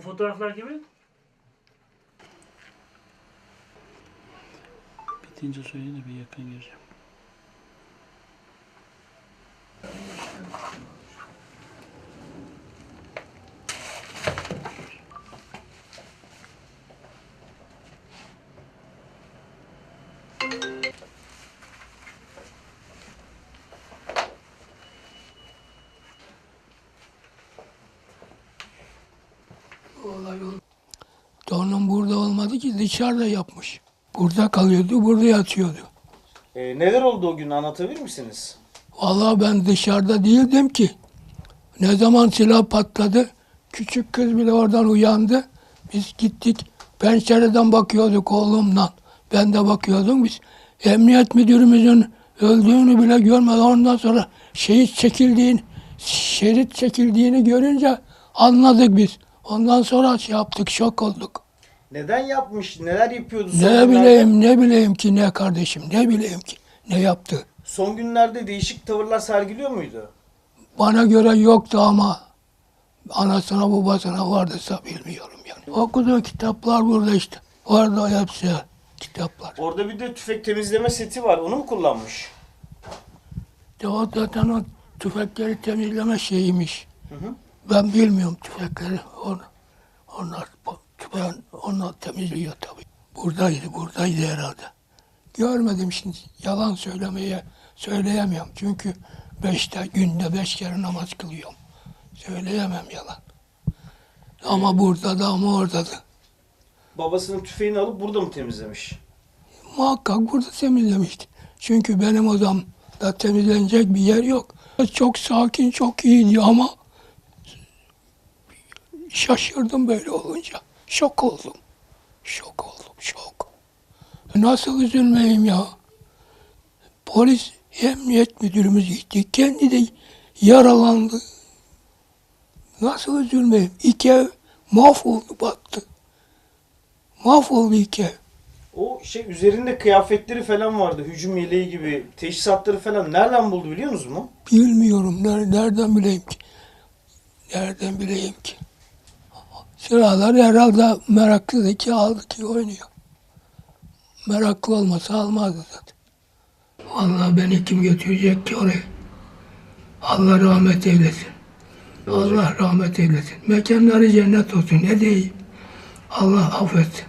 O fotoğraflar kimin? Bitince söyleyin de bir yakın gireceğim. Olay oldu. Torunum burada olmadı ki dışarıda yapmış. Burada kalıyordu, burada yatıyordu. Ee, neler oldu o gün anlatabilir misiniz? Vallahi ben dışarıda değildim ki. Ne zaman silah patladı, küçük kız bile oradan uyandı. Biz gittik, pencereden bakıyorduk oğlumla. Ben de bakıyordum. Biz emniyet müdürümüzün öldüğünü bile görmeden ondan sonra şehit çekildiğini, şerit çekildiğini görünce anladık biz. Ondan sonra şey yaptık, şok olduk. Neden yapmış? Neler yapıyordu? son Ne günlerde? bileyim, ne bileyim ki ne kardeşim, ne bileyim ki ne yaptı. Son günlerde değişik tavırlar sergiliyor muydu? Bana göre yoktu ama anasına babasına vardıysa bilmiyorum yani. Okuduğu kitaplar burada işte. Orada hepsi kitaplar. Orada bir de tüfek temizleme seti var. Onu mu kullanmış? De o zaten o tüfekleri temizleme şeyiymiş. Hı hı. Ben bilmiyorum tüfekleri. Onlar, onlar, tüfeğin, onlar temizliyor tabii. Buradaydı, buradaydı herhalde. Görmedim şimdi. Yalan söylemeye söyleyemiyorum. Çünkü beşte günde beş kere namaz kılıyorum. Söyleyemem yalan. Ama burada da ama orada da. Babasının tüfeğini alıp burada mı temizlemiş? Muhakkak burada temizlemişti. Çünkü benim odamda temizlenecek bir yer yok. Çok sakin, çok iyiydi ama şaşırdım böyle olunca. Şok oldum. Şok oldum, şok. Nasıl üzülmeyeyim ya? Polis, emniyet müdürümüz gitti. Kendi de yaralandı. Nasıl üzülmeyeyim? İki ev mahvoldu, battı. Mahvoldu iki ev. O şey üzerinde kıyafetleri falan vardı. Hücum yeleği gibi. Teçhizatları falan. Nereden buldu biliyor musunuz mu? Bilmiyorum. Ner- Nereden bileyim ki? Nereden bileyim ki? Sıralar herhalde meraklıydı ki aldı ki oynuyor. Meraklı olmasa almazdı zaten. Vallahi beni kim götürecek ki oraya? Allah rahmet eylesin. Allah rahmet eylesin. Mekanları cennet olsun. Ne diyeyim? Allah affetsin.